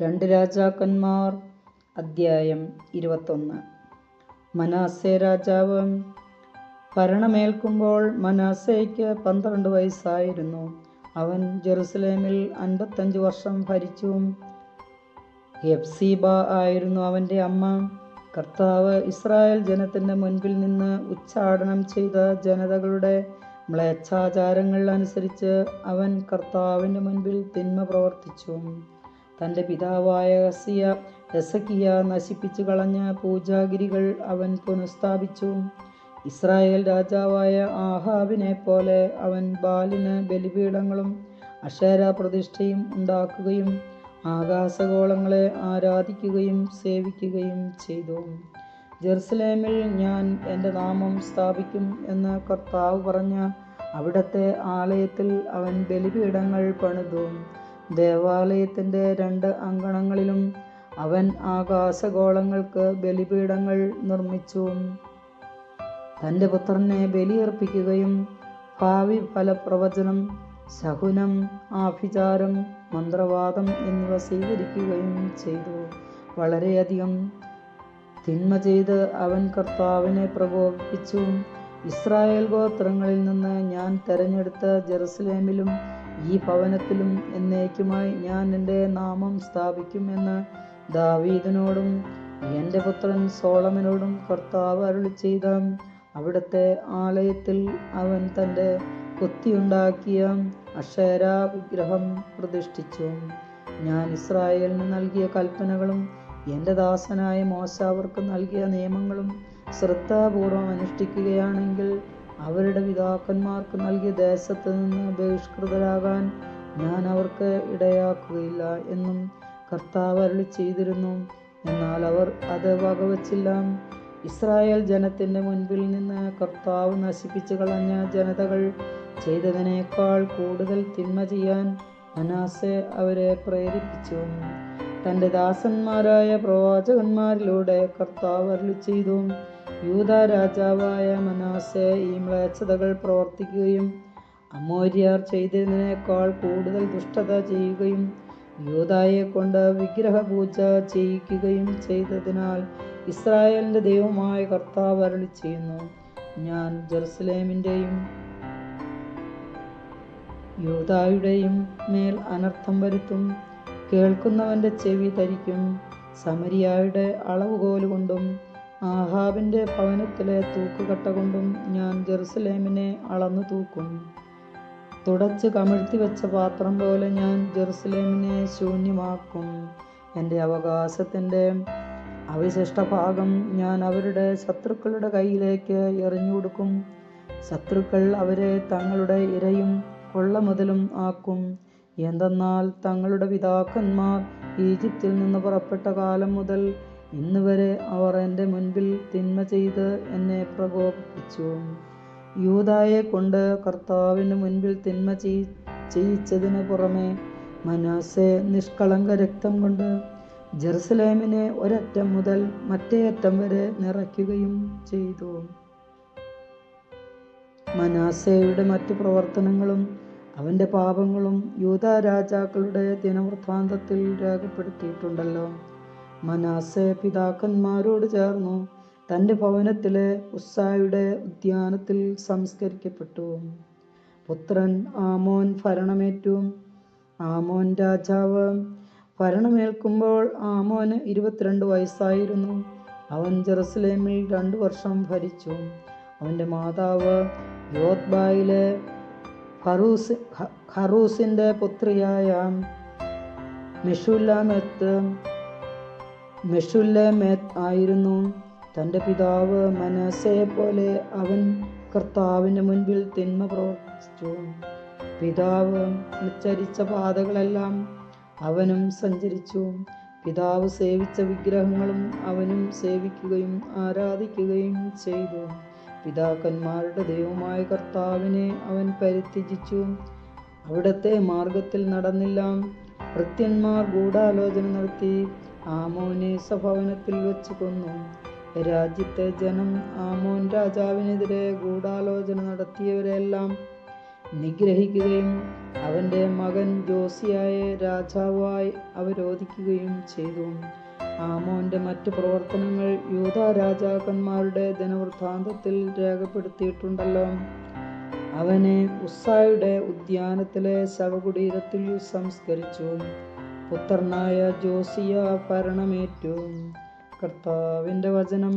രണ്ട് രാജാക്കന്മാർ അദ്ധ്യായം ഇരുപത്തൊന്ന്. മനാസെ രാജാവ്. ഭരണമേൽക്കുമ്പോൾ മനാസയ്ക്ക് പന്ത്രണ്ട് വയസ്സായിരുന്നു. അവൻ ജെറുസലേമിൽ അൻപത്തഞ്ച് വർഷം ഭരിച്ചു. ഹെപ്സീബ ആയിരുന്നു അവന്റെ അമ്മ. കർത്താവ് ഇസ്രായേൽ ജനത്തിന്റെ മുൻപിൽ നിന്ന് ഉച്ചാടനം ചെയ്ത ജനതകളുടെ മ്ലേച്ഛാചാരങ്ങൾ അനുസരിച്ച് അവൻ കർത്താവിന്റെ മുൻപിൽ തിന്മ പ്രവർത്തിച്ചു. തന്റെ പിതാവായ ഹസിയ എസക്കിയ നശിപ്പിച്ചു കളഞ്ഞ പൂജാഗിരികൾ അവൻ പുനഃസ്ഥാപിച്ചു. ഇസ്രായേൽ രാജാവായ ആഹാബിനെ പോലെ അവൻ ബാലിന് ബലിപീഠങ്ങളും അക്ഷര പ്രതിഷ്ഠയും ഉണ്ടാക്കുകയും ആകാശഗോളങ്ങളെ ആരാധിക്കുകയും സേവിക്കുകയും ചെയ്തു. ജെറുസലേമിൽ ഞാൻ എന്റെ നാമം സ്ഥാപിക്കും എന്ന് കർത്താവ് പറഞ്ഞ അവിടത്തെ ആലയത്തിൽ അവൻ ബലിപീഠങ്ങൾ പണിതു. ദേവാലയത്തിന്റെ രണ്ട് അങ്കണങ്ങളിലും അവൻ ആകാശഗോളങ്ങൾക്ക് ബലിപീഠങ്ങൾ നിർമ്മിച്ചു. തന്റെ പുത്രനെ ബലിയർപ്പിക്കുകയും ഭാവി ഫലപ്രവചനം ശകുനം ആഭിചാരം മന്ത്രവാദം എന്നിവ സ്വീകരിക്കുകയും ചെയ്തു. വളരെയധികം തിന്മ ചെയ്ത് അവൻ കർത്താവിനെ പ്രകോപിപ്പിച്ചു. ഇസ്രായേൽ ഗോത്രങ്ങളിൽ നിന്ന് ഞാൻ തെരഞ്ഞെടുത്ത ജെറുസലേമിലും ഈ ഭവനത്തിലും എന്നേക്കുമായി ഞാൻ എന്റെ നാമം സ്ഥാപിക്കുമെന്ന് ദാവീദിനോടും എന്റെ പുത്രൻ സോളമനോടും കർത്താവ് അരുളി ചെയ്ത അവിടുത്തെ ആലയത്തിൽ അവൻ തന്റെ കൊത്തിയുണ്ടാക്കിയ അക്ഷരാ വിഗ്രഹം പ്രതിഷ്ഠിച്ചു. ഞാൻ ഇസ്രായേലിന് നൽകിയ കൽപ്പനകളും എന്റെ ദാസനായ മോശ നൽകിയ നിയമങ്ങളും ശ്രദ്ധാപൂർവം അനുഷ്ഠിക്കുകയാണെങ്കിൽ അവരുടെ പിതാക്കന്മാർക്ക് നൽകിയ ദേശത്ത് നിന്ന് ബഹിഷ്കൃതരാകാൻ ഞാൻ അവർക്ക് ഇടയാക്കുകയില്ല എന്നും കർത്താവ് അരുളി ചെയ്തിരുന്നു. എന്നാൽ അവർ അത് വകവച്ചില്ല. ഇസ്രായേൽ ജനത്തിന്റെ മുൻപിൽ നിന്ന് കർത്താവ് നശിപ്പിച്ചു കളഞ്ഞ ജനതകൾ ചെയ്തതിനേക്കാൾ കൂടുതൽ തിന്മ ചെയ്യാൻ മനാസെ അവരെ പ്രേരിപ്പിച്ചു. തന്റെ ദാസന്മാരായ പ്രവാചകന്മാരിലൂടെ കർത്താവ് അരുളി ചെയ്തു. യൂത രാജാവായ മനാസെ ഈ മ്ലേച്ഛതകൾ പ്രവർത്തിക്കുകയും അമോര്യർ ചെയ്തതിനേക്കാൾ കൂടുതൽ ദുഷ്ടത ചെയ്യുകയും യൂതായെ കൊണ്ട് വിഗ്രഹപൂജ ചെയ്യിക്കുകയും ചെയ്തതിനാൽ ഇസ്രായേലിന്റെ ദൈവമായ കർത്താവ് അരളി ചെയ്യുന്നു. ഞാൻ ജെറുസലേമിന്റെയും യൂതായുടെയും മേൽ അനർത്ഥം വരുത്തും. കേൾക്കുന്നവന്റെ ചെവി ധരിക്കും. സമരിയായുടെ അളവുകോൽ കൊണ്ടും ആഹാബിന്റെ ഭവനത്തിലെ തൂക്കുകട്ട കൊണ്ടും ഞാൻ ജെറുസലേമിനെ അളന്നു തൂക്കും. തുടച്ച് കമിഴ്ത്തി വെച്ച പാത്രം പോലെ ഞാൻ ജെറുസലേമിനെ ശൂന്യമാക്കും. എന്റെ അവകാശത്തിന്റെ അവിശിഷ്ട ഭാഗം ഞാൻ അവരുടെ ശത്രുക്കളുടെ കയ്യിലേക്ക് എറിഞ്ഞു കൊടുക്കും ശത്രുക്കൾ അവരെ തങ്ങളുടെ ഇരയും കൊള്ള മുതലും ആക്കും. എന്തെന്നാൽ തങ്ങളുടെ പിതാക്കന്മാർ ഈജിപ്തിൽ നിന്ന് പുറപ്പെട്ട കാലം മുതൽ ഇന്ന് വരെ അവർ എന്റെ മുൻപിൽ തിന്മ ചെയ്ത് എന്നെ പ്രകോപിപ്പിച്ചു. യൂതായെ കൊണ്ട് കർത്താവിന് മുൻപിൽ തിന്മ ചെയ് ചെയ്യിച്ചതിന് പുറമെ മനാസെ നിഷ്കളങ്ക രക്തം കൊണ്ട് ജെറുസലേമിനെ ഒരറ്റം മുതൽ മറ്റേ അറ്റം വരെ നിറയ്ക്കുകയും ചെയ്തു. മനാസയുടെ മറ്റു പ്രവർത്തനങ്ങളും അവന്റെ പാപങ്ങളും യൂത രാജാക്കളുടെ ദിനവൃത്താന്തത്തിൽ രേഖപ്പെടുത്തിയിട്ടുണ്ടല്ലോ. മനാസെ പിതാക്കന്മാരോട് ചേർന്നു. തന്റെ ഭവനത്തിലെ ഉസ്സായുടെ ഉദ്യാനത്തിൽ സംസ്കരിക്കപ്പെട്ടു. പുത്രൻ ആമോൻ ഭരണമേറ്റു. ആമോൻ രാജാവ് ഭരണമേൽക്കുമ്പോൾ ആമോന് ഇരുപത്തിരണ്ട് വയസ്സായിരുന്നു. അവൻ ജെറുസലേമിൽ രണ്ടു വർഷം ഭരിച്ചു. അവന്റെ മാതാവ് യോത്ബായിലെ ഹറൂസ് ഹറൂസിന്റെ പുത്രിയായ മെഷുല്ലാമെത്ത് മെഷുല്ലമേത്ത് ആയിരുന്നു. തന്റെ പിതാവ് മനസ്സെ പോലെ അവൻ കർത്താവിന്റെ മുൻപിൽ തിന്മ പ്രവർത്തിച്ചു. പിതാവ് ഉച്ചരിച്ച പാതകളെല്ലാം അവനും സഞ്ചരിച്ചു. പിതാവ് സേവിച്ച വിഗ്രഹങ്ങളും അവനും സേവിക്കുകയും ആരാധിക്കുകയും ചെയ്തു. പിതാക്കന്മാരുടെ ദൈവമായ കർത്താവിനെ അവൻ പരിത്യജിച്ചു. അവിടത്തെ മാർഗത്തിൽ നടന്നില്ല. ഭൃത്യന്മാർ ഗൂഢാലോചന നടത്തി. ആമോനെ സഭവനത്തിൽ വെച്ച് കൊന്നു. രാജ്യത്തെ ജനം ആമോൻ രാജാവിനെതിരെ ഗൂഢാലോചന നടത്തിയവരെല്ലാം നിഗ്രഹിക്കുകയും അവന്റെ മകൻ ജോസിയായെ രാജാവായി അവരോധിക്കുകയും ചെയ്തു. ആമോന്റെ മറ്റു പ്രവർത്തനങ്ങൾ യൂത രാജാക്കന്മാരുടെ ധനവൃത്താന്തത്തിൽ രേഖപ്പെടുത്തിയിട്ടുണ്ടല്ലോ. അവനെ ഉസ്സായുടെ ഉദ്യാനത്തിലെ ശവകുടീരത്തിൽ സംസ്കരിച്ചു. പുത്രനായ ജോസിയ ഭരണമേറ്റു. കർത്താവിന്റെ വചനം